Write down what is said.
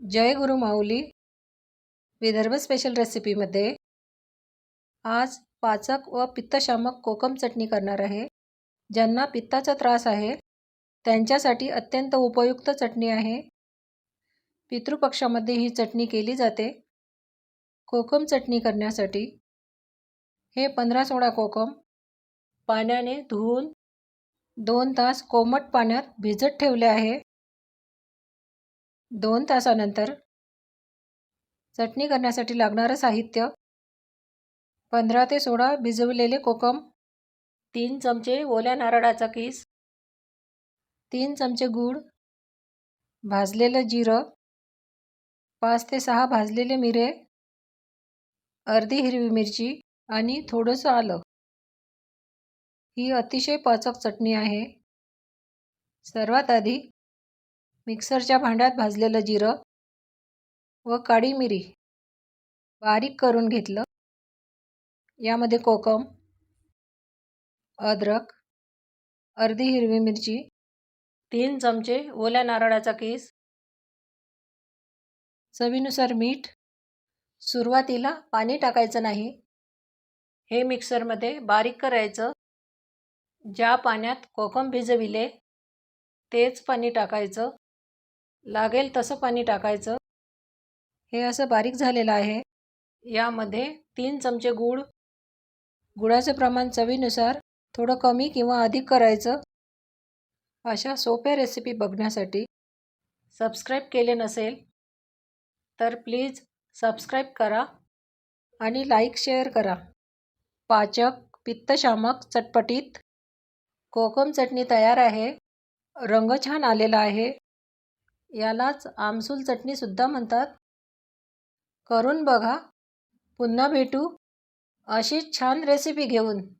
जय गुरु माऊली. Vidarbha special रेसिपीमध्ये आज पाचक व पित्तशामक कोकम चटणी करणार आहे. ज्यांना पित्ताचा त्रास आहे त्यांच्यासाठी अत्यंत उपयुक्त चटणी आहे. पितृपक्षामध्ये ही चटणी केली जाते. कोकम चटणी करण्यासाठी हे पंधरा सोळा कोकम पाण्याने धुवून दोन तास कोमट पाण्यात भिजत ठेवले आहे. दोन तासानंतर. चटणी करण्यासाठी लागणारं साहित्य. पंधरा ते सोळा भिजवलेले कोकम. तीन चमचे ओल्या नारळाचा किस. तीन चमचे गूळ. भाजलेलं जिरं. पाच ते सहा भाजलेले मिरे. अर्धी हिरवी मिरची आणि थोडंसं आलं. ही अतिशय पाचक चटणी आहे. सर्वात आधी मिक्सरच्या भांड्यात भाजलेलं जिरं व काळी मिरी बारीक करून घेतलं. यामध्ये कोकम अद्रक अर्धी हिरवी मिरची तीन चमचे ओल्या नारळाचा केस चवीनुसार मीठ सुरुवातीला पाणी टाकायचं नाही. हे मिक्सरमध्ये बारीक करायचं. ज्या पाण्यात कोकम भिजविले तेच पाणी टाकायचं. लागेल तसं पाणी टाकायचं. हे असं बारीक झालेलं आहे. यामध्ये तीन चमचे गूळ गुळाचं प्रमाण चवीनुसार थोडं कमी किंवा अधिक करायचं. अशा सोप्या रेसिपी बघण्यासाठी सबस्क्राईब केले नसेल तर प्लीज सबस्क्राईब करा आणि लाईक शेअर करा. पाचक पित्तशामक चटपटीत कोकम चटणी तयार आहे. रंग छान आलेला आहे. यालाच आमसूल चटणीसुद्धा म्हणतात. करून बघा. पुन्हा भेटू. अशीच छान रेसिपी घेऊन.